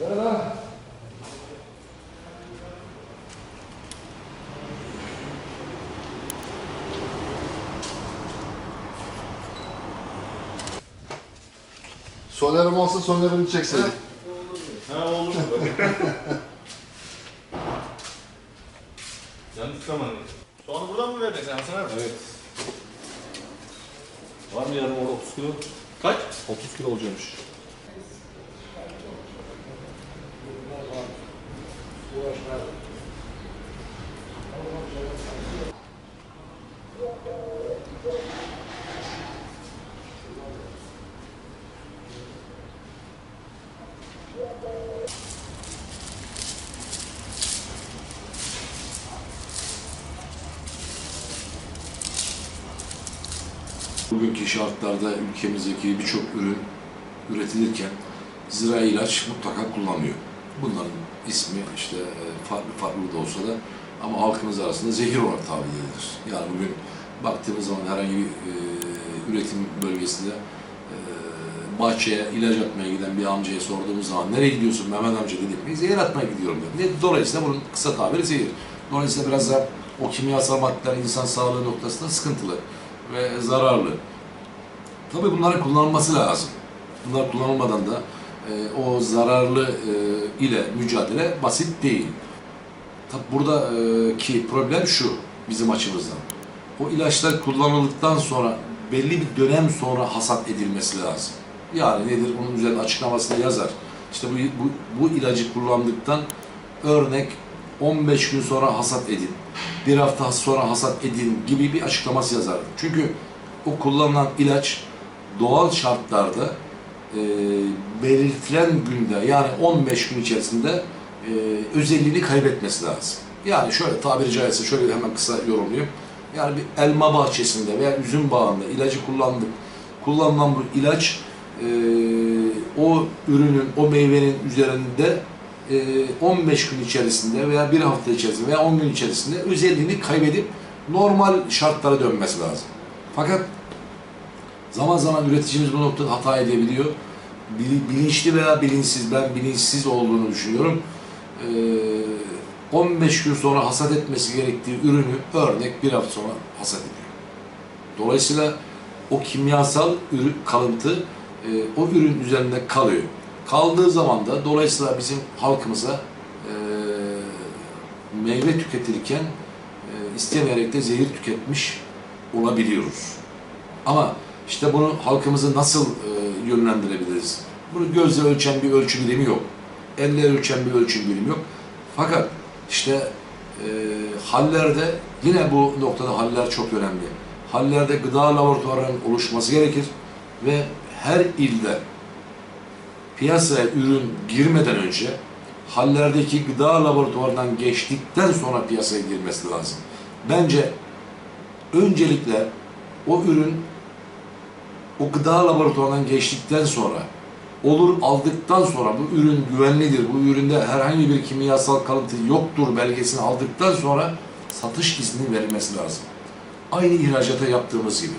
Merhaba. Sonerim olsa sonerimi çekseydik. Ha olur mu? Yanlış zaman. Soğanı buradan mı vereceksin Hasan abi? Evet. Var mı yarım orada 30 kilo? Kaç? 30 kilo olacakmış. Bugünkü şartlarda ülkemizdeki birçok ürün üretilirken zirai ilaç mutlaka kullanılıyor. Bunların ismi işte e, farklı farklı da olsa da ama halkımız arasında zehir olarak tabir edilir. Yani bugün baktığımız zaman herhangi bir e, üretim bölgesinde e, bahçeye ilaç atmaya giden bir amcaya sorduğumuz zaman nereye gidiyorsun Mehmet amca dedik mi? Zehir atmaya gidiyorum dedim. Ne- Dolayısıyla bunun kısa tabiri zehir. Dolayısıyla biraz da o kimyasal maddeler insan sağlığı noktasında sıkıntılı ve zararlı. Tabii bunların kullanılması lazım. Bunlar kullanılmadan da e, o zararlı e, ile mücadele basit değil. Tabii buradaki problem şu bizim açımızdan. O ilaçlar kullanıldıktan sonra belli bir dönem sonra hasat edilmesi lazım. Yani nedir? Onun üzerinde açıklamasında yazar. İşte bu, bu, bu ilacı kullandıktan örnek 15 gün sonra hasat edin, bir hafta sonra hasat edin gibi bir açıklaması yazar. Çünkü o kullanılan ilaç doğal şartlarda e, belirtilen günde yani 15 gün içerisinde e, özelliğini kaybetmesi lazım. Yani şöyle tabiri caizse şöyle hemen kısa yorumlayayım. Yani bir elma bahçesinde veya üzüm bağında ilacı kullandık. Kullanılan bu ilaç e, o ürünün, o meyvenin üzerinde e, 15 gün içerisinde veya bir hafta içerisinde veya 10 gün içerisinde özelliğini kaybedip normal şartlara dönmesi lazım. Fakat zaman zaman üreticimiz bu noktada hata edebiliyor. Bili- Bilinçli veya bilinçsiz, ben bilinçsiz olduğunu düşünüyorum. Ee, 15 gün sonra hasat etmesi gerektiği ürünü örnek bir hafta sonra hasat ediyor. Dolayısıyla o kimyasal ürün kalıntı e, o ürün üzerinde kalıyor. Kaldığı zaman da dolayısıyla bizim halkımıza e, meyve tüketirken e, istemeyerek de zehir tüketmiş olabiliyoruz. Ama işte bunu halkımızı nasıl e, yönlendirebiliriz? Bunu gözle ölçen bir ölçü birimi yok. Elle ölçen bir ölçü birimi yok. Fakat işte e, hallerde yine bu noktada haller çok önemli. Hallerde gıda laboratuvarının oluşması gerekir ve her ilde piyasaya ürün girmeden önce hallerdeki gıda laboratuvarından geçtikten sonra piyasaya girmesi lazım. Bence öncelikle o ürün o gıda laboratuvarından geçtikten sonra olur aldıktan sonra bu ürün güvenlidir, bu üründe herhangi bir kimyasal kalıntı yoktur belgesini aldıktan sonra satış izni verilmesi lazım. Aynı ihracata yaptığımız gibi.